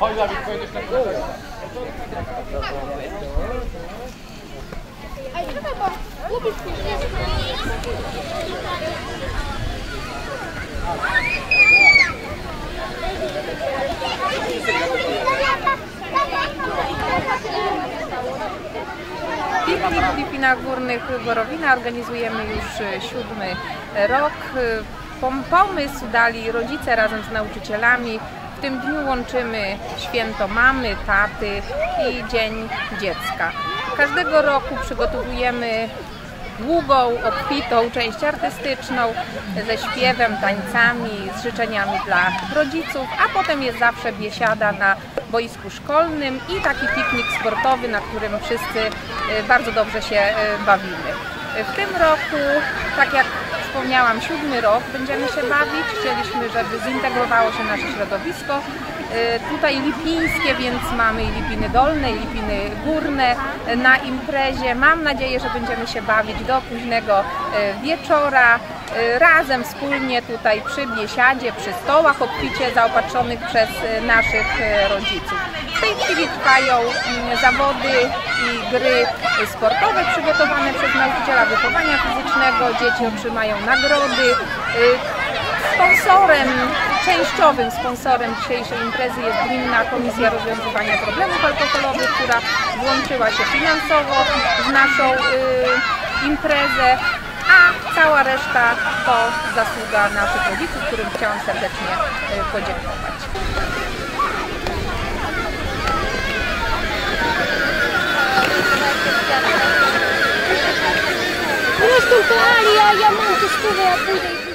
はい、じゃあ、ビッグエンドしてくださ。Piknik w Lipinach Górnych Borowina organizujemy już e, siódmy rok. E, pom- Pomysł dali rodzice razem z nauczycielami. W tym dniu łączymy święto mamy, taty i Dzień Dziecka. Każdego roku przygotowujemy długą, obfitą część artystyczną ze śpiewem, tańcami, z życzeniami dla rodziców, a potem jest zawsze biesiada na boisku szkolnym i taki piknik sportowy, na którym wszyscy e, bardzo dobrze się e, bawimy. W tym roku, tak jak wspomniałam, siódmy rok będziemy się bawić. Chcieliśmy, żeby zintegrowało się nasze środowisko. E, Tutaj lipińskie, więc mamy i Lipiny Dolne, i Lipiny Górne na imprezie. Mam nadzieję, że będziemy się bawić do późnego e, wieczora. E, Razem, wspólnie tutaj przy biesiadzie, przy stołach obficie zaopatrzonych przez naszych rodziców. W tej chwili trwają mm, zawody i gry sportowe przygotowane przez nauczyciela wychowania fizycznego. Dzieci otrzymają nagrody. E, Sponsorem, częściowym sponsorem dzisiejszej imprezy jest Gminna Komisja Rozwiązywania Problemów Alkoholowych, która włączyła się finansowo w naszą y, imprezę, a cała reszta to zasługa naszych rodziców, którym chciałam serdecznie y, podziękować. Zresztą to Ali, a ja mam